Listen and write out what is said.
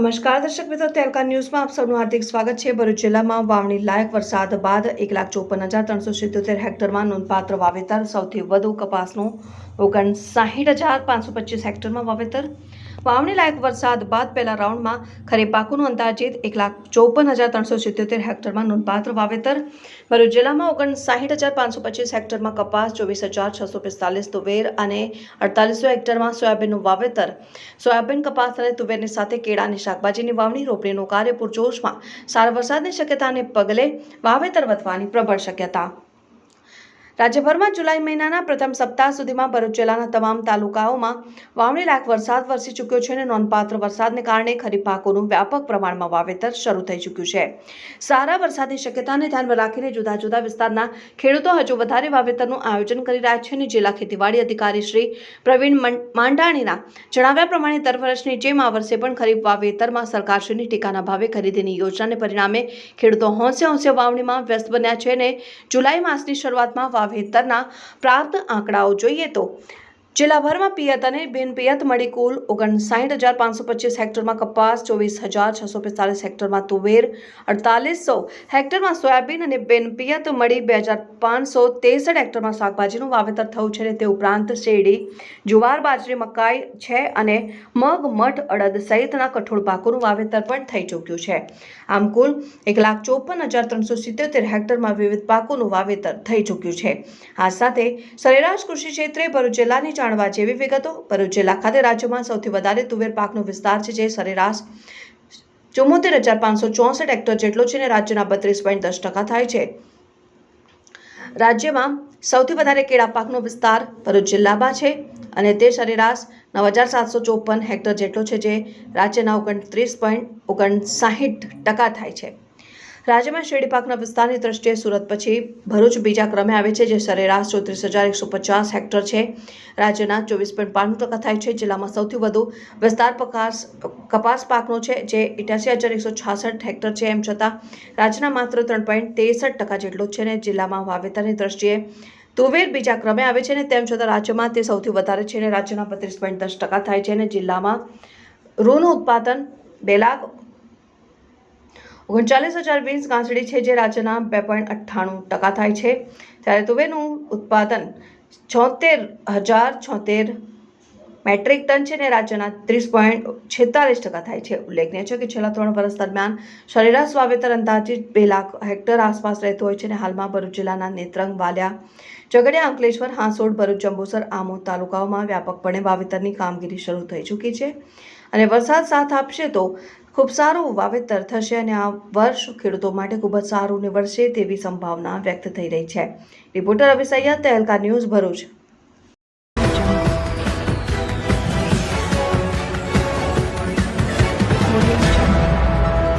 નમસ્કાર, દર્શક મિત્રો તેલકા ન્યૂઝમાં આપ સૌનું હાર્દિક સ્વાગત છે. ભરૂચ જિલ્લામાં વાવણી લાયક વરસાદ બાદ એક લાખ ચોપન હજાર ત્રણસો સિત્તોતેર હેક્ટરમાં નોંધપાત્ર વાવેતર, સૌથી વધુ કપાસનું ઓગણ સાહીઠ હજાર પાંચસો પચીસ હેક્ટરમાં વાવેતર વાવણી લાયક વરસાદ બાદ પહેલા રાઉન્ડમાં ખરીફ પાકોનું અંદાજિત એક લાખ ચોપન હજાર ત્રણસો સિત્યોતેર હેક્ટરમાં નોંધપાત્ર વાવેતર. ભરૂચ જિલ્લામાં ઓગણ સાહીઠ હજાર પાંચસો પચીસ હેક્ટરમાં કપાસ, ચોવીસ હજાર છસો પિસ્તાલીસ તુવેર અને અડતાલીસો હેક્ટરમાં સોયાબીનનું વાવેતર. સોયાબીન, કપાસ અને તુવેરની સાથે કેળા અને શાકભાજીની વાવણી, રોપણીનું કાર્ય, પૂરજોશમાં સારા વરસાદની શક્યતાને પગલે વાવેતર વધવાની પ્રબળ શક્યતા. રાજ્યભરમાં જુલાઈ મહિનાના પ્રથમ સપ્તાહ સુધીમાં ભરૂચ જિલ્લાના તમામ તાલુકાઓમાં વાવણી લાયક વરસાદ વરસી ચૂક્યો છે અને નોંધપાત્ર વરસાદને કારણે ખરીફ પાકોનું વ્યાપક પ્રમાણમાં વાવેતર શરૂ થઈ ચૂક્યું છે. સારા વરસાદની શક્યતાને ધ્યાનમાં રાખીને જુદા જુદા વિસ્તારના ખેડૂતો હજુ વધારે વાવેતરનું આયોજન કરી રહ્યા છે અને જિલ્લા ખેતીવાડી અધિકારી શ્રી પ્રવીણ માંડાણીના જણાવ્યા પ્રમાણે દર વર્ષની જેમ આ વર્ષે પણ ખરીફ વાવેતરમાં સરકારશ્રીની ટેકાના ભાવે ખરીદીની યોજનાને પરિણામે ખેડૂતો હોંશે હોંશે વાવણીમાં વ્યસ્ત બન્યા છે અને જુલાઈ માસની શરૂઆતમાં વાવેતરના પ્રાપ્ત આંકડાઓ જોઈએ તો જિલ્લાભરમાં પિયત અને બિનપિયત મળી કુલ ઓગણસાઠ હજાર પાંચસો પચીસ હેક્ટરમાં કપાસ, ચોવીસ હજાર છસો પિસ્તાલીસ હેક્ટરમાં તુવેર, અડતાલીસો હેક્ટરમાં સોયાબીન અને બિનપિયત મળી બે હજાર પાંચસો ત્રેસઠ હેક્ટરમાં શાકભાજીનું વાવેતર થયું છે તે ઉપરાંત શેરડી, જુવાર, બાજરી, મકાઈ છે અને મગ, મઠ, અડદ સહિતના કઠોળ પાકોનું વાવેતર પણ થઈ ચૂક્યું છે. આમ કુલ એક લાખ ચોપન હજાર ત્રણસો સિત્યોતેર હેક્ટરમાં વિવિધ પાકોનું વાવેતર થઈ ચૂક્યું છે. આ સાથે સરેરાશ કૃષિ ક્ષેત્રે ભરૂચ જિલ્લાની જાણવા જેવી વિગતો, ભરૂચ જિલ્લા ખાતે રાજ્યમાં સૌથી વધારે તુવેર પાકનો વિસ્તાર છે જે સરેરાશ ચુમ્મોતેર હજાર પાંચસો ચોસઠ હેક્ટર જેટલો છે અને રાજ્યના બત્રીસ પોઈન્ટ દસ ટકા થાય છે. રાજ્યમાં સૌથી વધારે કેળા પાકનો વિસ્તાર ભરૂચ જિલ્લામાં છે અને તે સરેરાશ નવ હજાર સાતસો ચોપન હેક્ટર જેટલો છે જે રાજ્યના ઓગણત્રીસ પોઈન્ટ ઓગણસાહીઠ ટકા થાય છે. રાજ્યમાં શેરડી પાકના વિસ્તારની દ્રષ્ટિએ સુરત પછી ભરૂચ બીજા ક્રમે આવે છે, જે સરેરાશ ચોત્રીસ હજાર એકસો પચાસ હેક્ટર છે. રાજ્યના ચોવીસ પોઈન્ટ પાંચ ટકા થાય છે. જિલ્લામાં સૌથી વધુ વિસ્તાર પકાસ, કપાસ પાકનો છે, જે ઇઠ્યાસી હજાર એકસો છાસઠ હેક્ટર છે. એમ છતાં રાજ્યના માત્ર ત્રણ પોઈન્ટ ત્રેસઠ ટકા જેટલો છે અને જિલ્લામાં વાવેતરની દ્રષ્ટિએ તુવેર બીજા ક્રમે આવે છે ને તેમ છતાં રાજ્યમાં તે સૌથી વધારે છે અને રાજ્યના બત્રીસ પોઈન્ટ દસ ટકા થાય છે અને જિલ્લામાં રૂનું ઉત્પાદન બે લાખ ઓગણચાલીસ હજાર વીસ ગાંસડી છે જે રાજ્યના બે પોઈન્ટ અઠ્ઠાણું ટકા થાય છે. ત્યારે તુવેરનું ઉત્પાદન છોતેર હજાર છોતેર મેટ્રિક ટન છે ને રાજ્યના ત્રીસ પોઈન્ટ છેતાલીસ ટકા થાય છે. ઉલ્લેખનીય છે કે છેલ્લા ત્રણ વર્ષ દરમિયાન સરેરાશ વાવેતર અંદાજિત બે લાખ હેક્ટર આસપાસ રહેતું હોય છે અને હાલમાં ભરૂચ જિલ્લાના નેત્રંગ, વાલિયા, ઝઘડિયા, અંકલેશ્વર, હાંસોડ, ભરૂચ, જંબુસર, આમોદ તાલુકાઓમાં વ્યાપકપણે વાવેતરની કામગીરી શરૂ થઈ ચૂકી છે. અને વરસાદ સાથ આપશે તો ખૂબ સારું વાવેતર થશે અને આ વર્ષ ખેડૂતો માટે ખૂબ જ સારું નીવડશે તેવી સંભાવના વ્યક્ત થઈ રહી છે. Reporter Ravi Saiyed Tehelka news Bharuch.